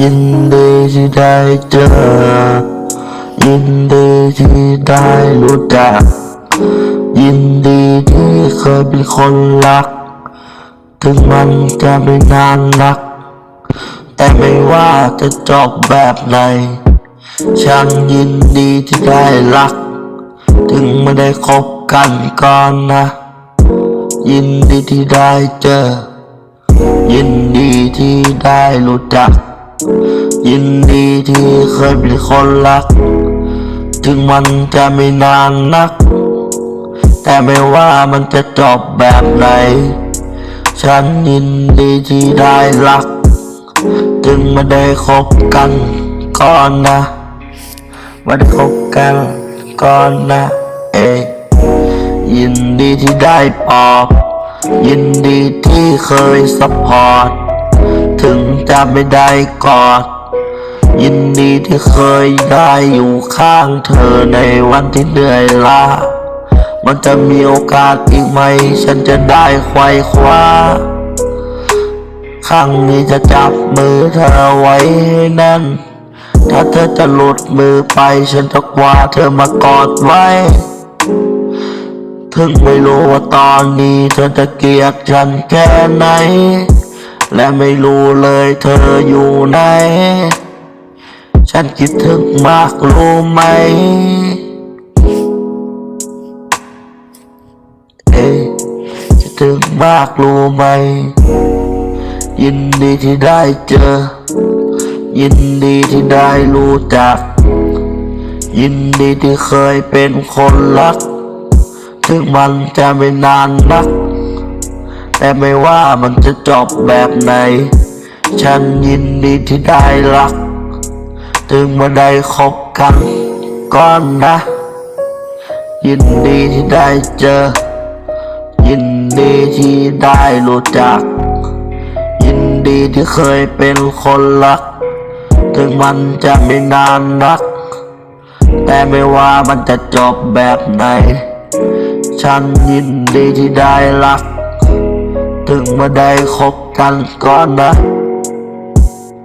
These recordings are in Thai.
ยินดีที่ได้เจอ ยินดีที่ได้รู้จัก ยินดีที่เคยเป็นคนรัก ถึงมันจะไม่นานนัก แต่ไม่ว่าจะจบแบบไหน ฉันยินดีที่ได้รัก ถึงไม่ได้คบกันก่อนนะ ยินดีที่ได้เจอ ยินดีที่ได้รู้จัก ยินดีที่เคยเป็นคนรัก ถึงมันจะไม่นานนัก แต่ไม่ว่ามันจะจบแบบไหน ฉันยินดีที่ได้รัก ถึงไม่ได้คบกันก่อนนะไม่ได้คบกันก่อนนะเอยยินดีที่ได้ปอบยินดีที่เคยซัพพอร์ต จะไม่ได้กอดยินดีที่เคยได้อยู่ข้างเธอในวันที่เหนื่อยล้ามันจะมีโอกาสอีกไหม ฉันจะได้ไขว้คว้าครั้งนี้จะจับมือเธอไว้ให้แน่น ถ้าเธอจะหลุดมือไป ฉันจะคว้าเธอมากอดไว้ ถึงไม่รู้ว่าตอนนี้เธอจะเกลียดฉันแค่ไหน และไม่รู้เลยเธออยู่ไหน ฉันคิดถึงมากรู้ไหม เอ๊ะคิดถึงมากรู้ไหม ยินดีที่ได้เจอ ยินดีที่ได้รู้จัก ยินดีที่เคยเป็นคนรัก ถึงมันจะไม่นานนัก แต่ไม่ว่ามันจะจบแบบไหน ฉันยินดีที่ได้รัก ถึงมาได้คบกันก่อนนะ ยินดีที่ได้เจอ ยินดีที่ได้รู้จัก ยินดีที่เคยเป็นคนรัก ถึงมันจะไม่นานนัก แต่ไม่ว่ามันจะจบแบบไหน ฉันยินดีที่ได้รัก ถึงมาได้คบกันก่อนนะ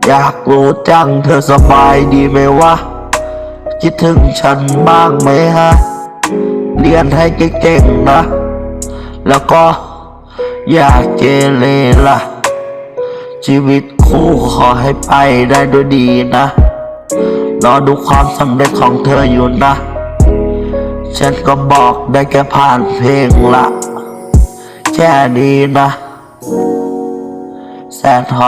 อยากรู้จังเธอสบายดีไหมวะ คิดถึงฉันบ้างไหมฮะ เรียนให้เก่งๆนะ แล้วก็อย่าเกเรล่ะ ชีวิตคู่ขอให้ไปได้ด้วยดีนะรอดูความสำเร็จของเธออยู่นะ ฉันก็บอกได้แค่ผ่านเพลงละ แค่นี้นะ แซนฮ